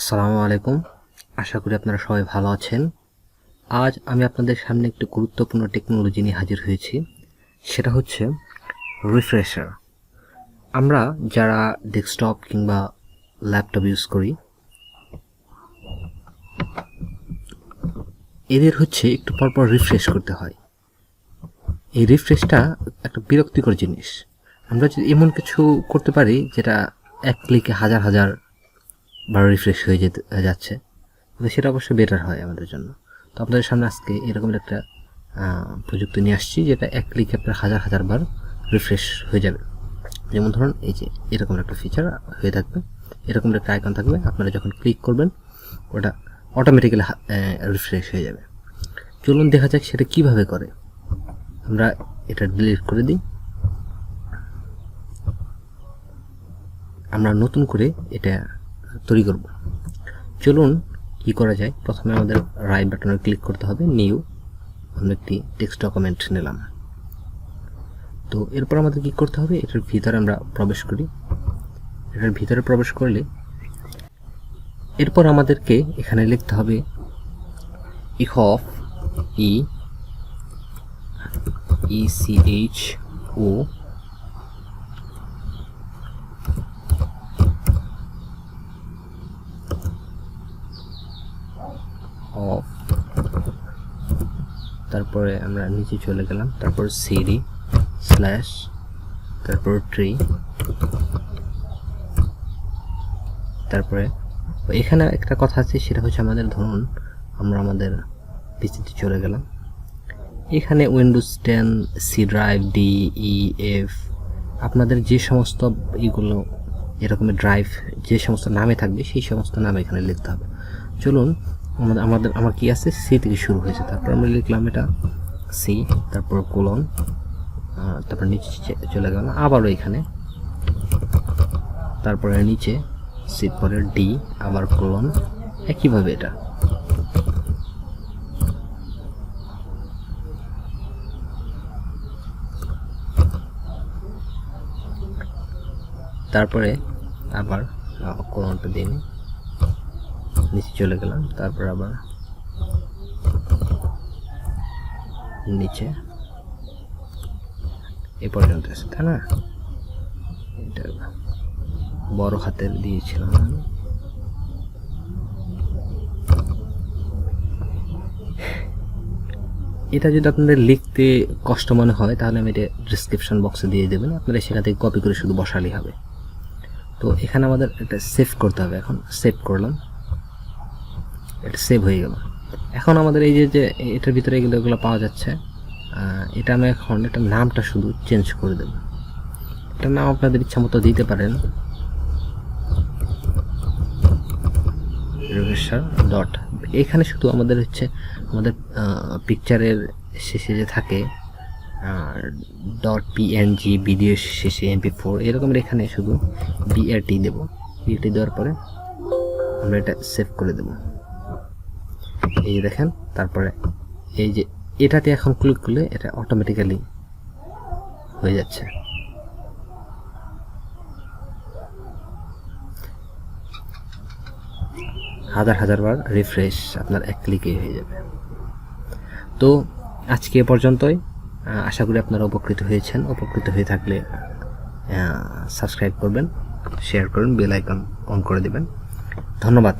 আসসালামু আলাইকুম। আশা করি আপনারা সবাই ভালো আছেন। আজ আমি আপনাদের সামনে একটি গুরুত্বপূর্ণ টেকনোলজি নিয়ে হাজির হয়েছি। সেটা হচ্ছে রিফ্রেশার আমরা যারা ডেস্কটপ কিংবা ল্যাপটপ ইউজ করি, এদের হচ্ছে একটু পরপর রিফ্রেশ করতে হয়। এই রিফ্রেশটা একটা বিরক্তিকর জিনিস। আমরা যদি এমন কিছু করতে পারি, যেটা এক ক্লিকে হাজার হাজার বার রিফ্রেশ হয়ে যেতে যাচ্ছে। তো সেটা অবশ্যই বেটার হয় আমাদের জন্য। তো আপনাদের সামনে আজকে এরকম একটা প্রযুক্তি নিয়ে আসছি, যেটা এক ক্লিকে আপনার হাজার হাজার বার রিফ্রেশ হয়ে যাবে। যেমন ধরুন, এই যে এরকম একটা ফিচার হয়ে থাকবে, এরকম একটা আইকন থাকবে, আপনারা যখন ক্লিক করবেন, ওটা অটোমেটিক্যালি রিফ্রেশ হয়ে যাবে। চলুন দেখা যাক সেটা কীভাবে করে। আমরা এটা ডিলিট করে দিই। আমরা নতুন করে এটা তৈরি করব। চলুন কি করা যায়? প্রথমে আমাদের রাইট বাটনে ক্লিক করতে হবে নিউ আমরা একটি টেক্সট ডকুমেন্ট নিলাম। তো এরপর আমাদের কি করতে হবে? এটার ভিতরে আমরা প্রবেশ করি। এটার ভিতরে প্রবেশ করলে এরপর আমাদেরকে এখানে লিখতে হবে ইহ of E E C H O of. তারপরে আমরা নিচে চলে গেলাম। তারপর সিডি, স্ল্যাশ, তারপর ট্রি। তারপরে এখানে একটা কথা আছে, সেটা হচ্ছে আমাদের ধরুন, আমরা আমাদের পিসিতে চলে গেলাম। এখানে Windows ten C drive D E F আপনাদের যে সমস্ত ইগুলো এরকমের ড্রাইভ যে সমস্ত নামে থাকবে, সেই সমস্ত নাম এখানে লিখতে হবে। চলুন আমাদের আমাদের, আমার কি আছে? সি থেকে শুরু হয়েছে। তারপর আমরা লিখলাম এটা সি তারপর কোলন তারপর নিচে চলে গেলাম। আবারও এখানে। তারপরে নিচে সি পরে ডি আবার কোলন একইভাবে এটা। তারপরে আবার কোলনটা দিয়ে নিই। নিচে চলে গেলাম, তারপর আবার নিচে। এ পর্যন্ত আছে, তাই না? এটা বড় হাতের দিয়েছিলাম আমি। এটা যদি আপনাদের লিখতে কষ্ট মনে হয়, তাহলে আমি এটা ডিসক্রিপশন বক্সে দিয়ে দেবেন। আপনারা সেখান থেকে কপি করে শুধু বসালেই হবে। তো এখানে আমাদের এটা সেভ করতে হবে এখন। সেভ করলাম। এটা সেভ হয়ে গেল। এখন আমাদের এই যে যে এটার ভিতরে এগুলো এগুলো পাওয়া যাচ্ছে এটা আমি এখন এটার নামটা শুধু চেঞ্জ করে দেব। এটার নাম আপনাদের ইচ্ছা মতো দিতে পারেন। রেভেশার ডট এখানে শুধু আমাদের হচ্ছে, আমাদের পিকচারের শেষে যে থাকে ডট পিএনজি ভিডিও শেষে এমপি ফোর এরকমের এখানে শুধু বিআরটি দেব। বিআরটি দেওয়ার পরে আমরা এটা সেভ করে দেব। এই দেখেন, তারপরে এই যে এটাতে এখন ক্লিক করলে এটা অটোমেটিক্যালি হয়ে যাচ্ছে। হাজার হাজার বার রিফ্রেশ আপনার এক ক্লিকে হয়ে যাবে। তো আজকে এ পর্যন্তই। আশা করি আপনারা উপকৃত হয়েছেন। উপকৃত হয়ে থাকলে সাবস্ক্রাইব করবেন শেয়ার করুন বেল আইকন অন করে দেবেন। ধন্যবাদ।